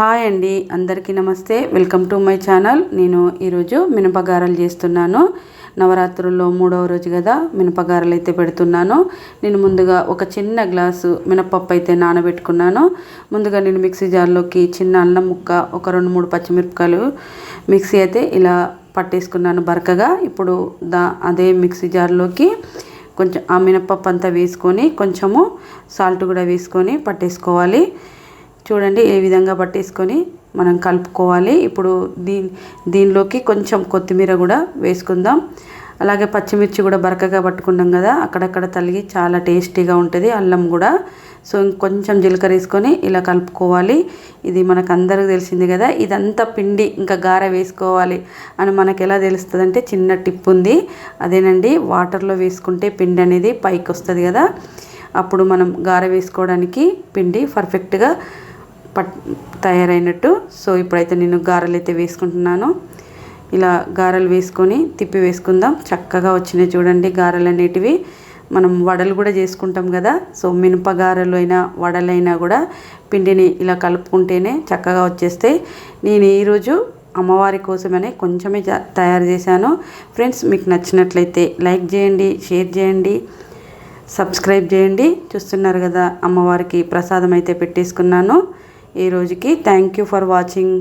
Hi అండి అందరికీ నమస్తే. Welcome to my channel. నేను ఈరోజు మినపగారలు చేస్తున్నాను. నవరాత్రుల్లో మూడవ రోజు కదా మినపగారలు అయితే పెడుతున్నాను. నేను ముందుగా ఒక చిన్న గ్లాసు మినపప్పు అయితే నానబెట్టుకున్నాను. ముందుగా నేను మిక్సీ జార్లోకి చిన్న అల్లం ముక్క ఒక రెండు మూడు పచ్చిమిరపకాయలు మిక్సీ అయితే ఇలా పట్టేసుకున్నాను బరకగా. ఇప్పుడు దా అదే మిక్సీ జార్లోకి కొంచెం ఆ మినపప్పు అంతా వేసుకొని కొంచెము సాల్ట్ కూడా వేసుకొని పట్టేసుకోవాలి. చూడండి ఏ విధంగా పట్టేసుకొని మనం కలుపుకోవాలి. ఇప్పుడు దీ దీనిలోకి కొంచెం కొత్తిమీర కూడా వేసుకుందాం. అలాగే పచ్చిమిర్చి కూడా బరకగా పట్టుకున్నాం కదా అక్కడక్కడ తలిగి చాలా టేస్టీగా ఉంటుంది అల్లం కూడా. సో ఇంకొంచెం జీలకర్ర వేసుకొని ఇలా కలుపుకోవాలి. ఇది మనకు అందరికీ తెలిసింది కదా ఇదంతా పిండి ఇంకా గార వేసుకోవాలి అని మనకు ఎలా తెలుస్తుంది అంటే చిన్న టిప్ ఉంది. అదేనండి వాటర్లో వేసుకుంటే పిండి అనేది పైకి వస్తుంది కదా. అప్పుడు మనం గార వేసుకోవడానికి పిండి పర్ఫెక్ట్గా పట్ తయారైనట్టు. సో ఇప్పుడైతే నేను గారెలు అయితే వేసుకుంటున్నాను. ఇలా గారెలు వేసుకొని తిప్పి వేసుకుందాం. చక్కగా వచ్చినాయి చూడండి గారెలు అనేటివి మనం వడలు కూడా చేసుకుంటాం కదా. సో మినప గారెలు అయినా వడలైనా కూడా పిండిని ఇలా కలుపుకుంటేనే చక్కగా వచ్చేస్తాయి. నేను ఈరోజు అమ్మవారి కోసమనే కొంచెమే తయారు చేశాను. ఫ్రెండ్స్ మీకు నచ్చినట్లయితే లైక్ చేయండి షేర్ చేయండి సబ్స్క్రైబ్ చేయండి. చూస్తున్నారు కదా అమ్మవారికి ప్రసాదం అయితే పెట్టేసుకున్నాను. ఈ రోజుకి థ్యాంక్ యూ ఫర్ వాచింగ్